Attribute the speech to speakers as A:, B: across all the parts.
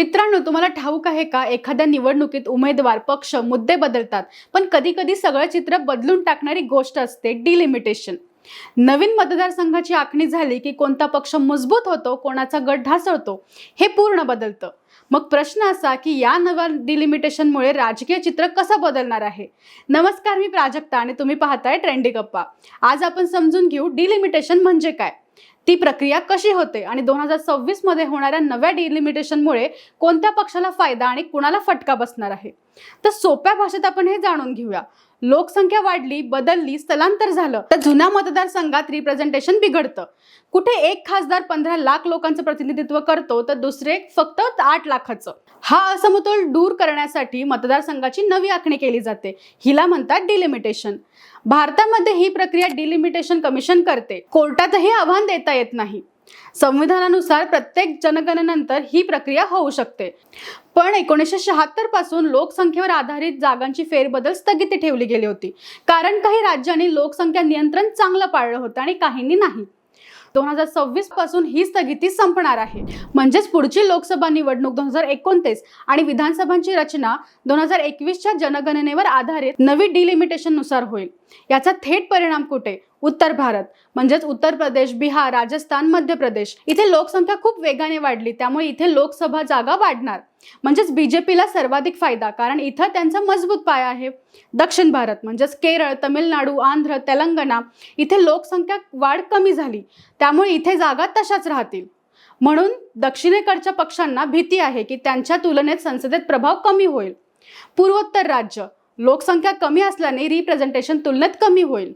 A: मित्रांनो तुम्हाला ठाऊक आहे का? एखाद्या निवडणुकीत उमेदवार पक्ष मुद्दे बदलतात पण कधी कधी सगळं चित्र बदलून टाकणारी गोष्ट असते डिलिमिटेशन नवीन मतदारसंघाची आखणी झाली की कोणता पक्ष मजबूत होतो कोणाचा गट ढासळतो हे पूर्ण बदलतं. मग प्रश्न असा की या नव्या डिलिमिटेशनमुळे राजकीय चित्र कसं बदलणार आहे? नमस्कार मी प्राजक्ता आणि तुम्ही पाहताय ट्रेंडी गप्पा. आज आपण समजून घेऊ डिलिमिटेशन म्हणजे काय? ती प्रक्रिया कशी होते? आणि दोन हजार सव्वीसमध्ये होणाऱ्या नव्या डिलिमिटेशनमुळे कोणत्या पक्षाला फायदा आणि कुणाला फटका बसणार आहे? तर सोप्या भाषेत आपण हे जाणून घेऊया. लोकसंख्या वाढली बदलली स्थलांतर झालं. तर जुन्या मतदारसंघात रिप्रेझेंटेशन बिघडतं. कुठे एक खासदार पंधरा लाख लोकांचं प्रतिनिधित्व करतो तर दुसरे फक्त आठ लाखाचं. हा असमतोल दूर करण्यासाठी मतदारसंघाची नवी आखणी केली जाते. हिला म्हणतात डिलिमिटेशन भारतामध्ये ही प्रक्रिया डिलिमिटेशन कमिशन करते. कोर्टातही आव्हान देता येत नाही. संविधानानुसार प्रत्येक जनगणनेनंतर ही प्रक्रिया होऊ शकते. पण एकोणीसशे शहात्तरपासून लोकसंख्येवर आधारित जागांची फेरबदल स्थगिती ठेवली गेली होती. कारण काही राज्यांनी लोकसंख्या नियंत्रण चांगलं पाळलं होतं आणि काहींनी नाही. दोन हजार सव्वीसपासून ही स्थगिती संपणार आहे. म्हणजेच पुढची लोकसभा निवडणूक दोन हजार एकोणतीस आणि विधानसभांची रचना दोन हजार एकवीसच्या जनगणनेवर आधारित नवी डिलिमिटेशननुसार होईल. याचा थेट परिणाम कुठे? उत्तर भारत म्हणजेच उत्तर प्रदेश बिहार राजस्थान मध्य प्रदेश. इथे लोकसंख्या खूप वेगाने वाढली त्यामुळे इथे लोकसभा जागा वाढणार. म्हणजेच बीजेपीला सर्वाधिक फायदा कारण इथं त्यांचा मजबूत पाया आहे. दक्षिण भारत म्हणजेच केरळ तमिळनाडू आंध्र तेलंगणा इथे लोकसंख्या वाढ कमी झाली. त्यामुळे इथे जागा तशाच राहतील. म्हणून दक्षिणेकडच्या पक्षांना भीती आहे की त्यांच्या तुलनेत संसदेत प्रभाव कमी होईल. पूर्वोत्तर राज्य लोकसंख्या कमी असल्याने रिप्रेझेंटेशन तुलनेत कमी होईल.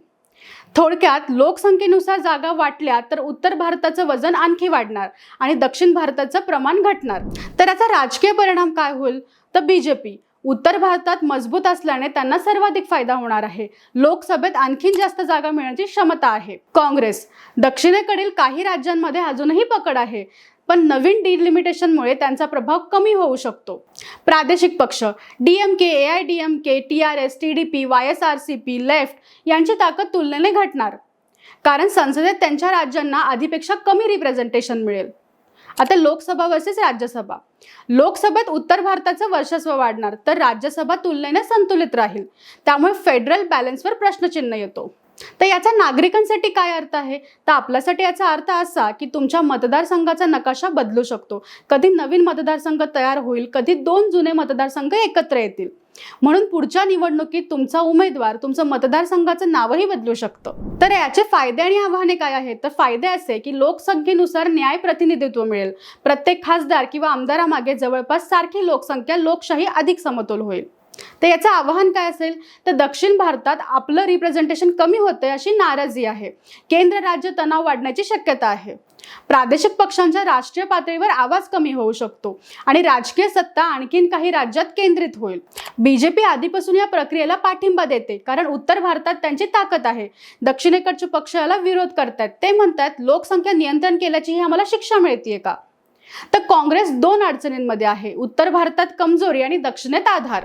A: थोडक्यात लोकसंख्येनुसार जागा वाटल्या तर उत्तर भारताचं वजन आणखी वाढणार आणि दक्षिण भारताचं प्रमाण घटणार. तर याचा राजकीय परिणाम काय होईल? तर बीजेपी उत्तर भारतात मजबूत असल्याने त्यांना सर्वाधिक फायदा होणार आहे. लोकसभेत आणखीन जास्त जागा मिळण्याची क्षमता आहे. काँग्रेस दक्षिणेकडील काही राज्यांमध्ये अजूनही पकड आहे पण नवीन डिलिमिटेशनमुळे त्यांचा प्रभाव कमी होऊ शकतो. प्रादेशिक पक्ष DMK A I D M K T R S T D P Y S R C P left यांची ताकद तुलनेने घटणार. कारण संसदेत त्यांच्या राज्यांना आधीपेक्षा कमी रिप्रेझेंटेशन मिळेल. आता लोकसभा वर्सेस राज्यसभा. लोकसभेत उत्तर भारताचं वर्चस्व वाढणार तर राज्यसभा तुलनेने संतुलित राहील. त्यामुळे फेडरल बॅलन्सवर प्रश्नचिन्ह येतो. तर याचा नागरिकांसाठी काय अर्थ आहे? तर आपल्यासाठी याचा अर्थ असा की तुमच्या मतदारसंघाचा नकाशा बदलू शकतो. कधी नवीन मतदारसंघ तयार होईल कधी दोन जुने मतदारसंघ एकत्र येतील. म्हणून पुढच्या निवडणुकीत तुमचा उमेदवार तुमचं मतदारसंघाचं नावही बदलू शकतं. तर याचे फायदे आणि आव्हाने काय आहेत? तर फायदे असे की लोकसंख्येनुसार न्याय प्रतिनिधित्व मिळेल. प्रत्येक खासदार किंवा आमदारामागे जवळपास सारखी लोकसंख्या लोकशाही अधिक समतोल होईल. तर याचं आव्हान काय असेल? तर दक्षिण भारतात आपलं रिप्रेझेंटेशन कमी होतंय अशी नाराजी आहे. केंद्र राज्य तणाव वाढण्याची शक्यता आहे. प्रादेशिक पक्षांच्या राष्ट्रीय पातळीवर आवाज कमी होऊ शकतो आणि राजकीय सत्ता आणखीन काही राज्यात केंद्रित होईल. बीजेपी आधीपासून या प्रक्रियेला पाठिंबा देते कारण उत्तर भारतात त्यांची ताकद आहे. दक्षिणेकडचे पक्ष याला विरोध करतात ते म्हणतात लोकसंख्या नियंत्रण केल्याची ही आम्हाला शिक्षा मिळतीये का? तर काँग्रेस दोन अडचणींमध्ये आहे. उत्तर भारतात कमजोरी आणि दक्षिणेत आधार.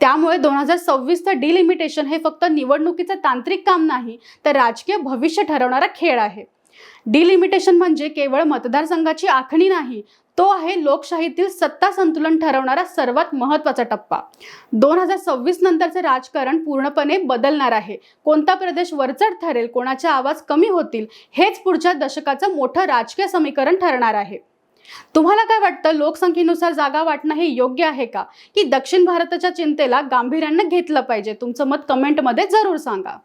A: त्यामुळे दोन हजार सव्वीसचं डिलिमिटेशन हे फक्त निवडणुकीचं तांत्रिक काम नाही तर राजकीय भविष्य ठरवणारा खेळ आहे. डिलिमिटेशन म्हणजे केवळ मतदारसंघाची आखणी नाही तो आहे लोकशाहीतील सत्ता संतुलन ठरवणारा सर्वात महत्त्वाचा टप्पा. दोन हजार सव्वीस नंतरचे राजकारण पूर्णपणे बदलणार आहे. कोणता प्रदेश वरचढ ठरेल कोणाचे आवाज कमी होतील हेच पुढच्या दशकाचं मोठं राजकीय समीकरण ठरणार आहे. तुम्हाला काय वाटतं? लोकसंख्येनुसार जागा वाटणं हे योग्य आहे का? की दक्षिण भारताच्या चिंतेला गांभीर्यानं घेतलं पाहिजे? तुमचं मत कमेंटमध्ये जरूर सांगा.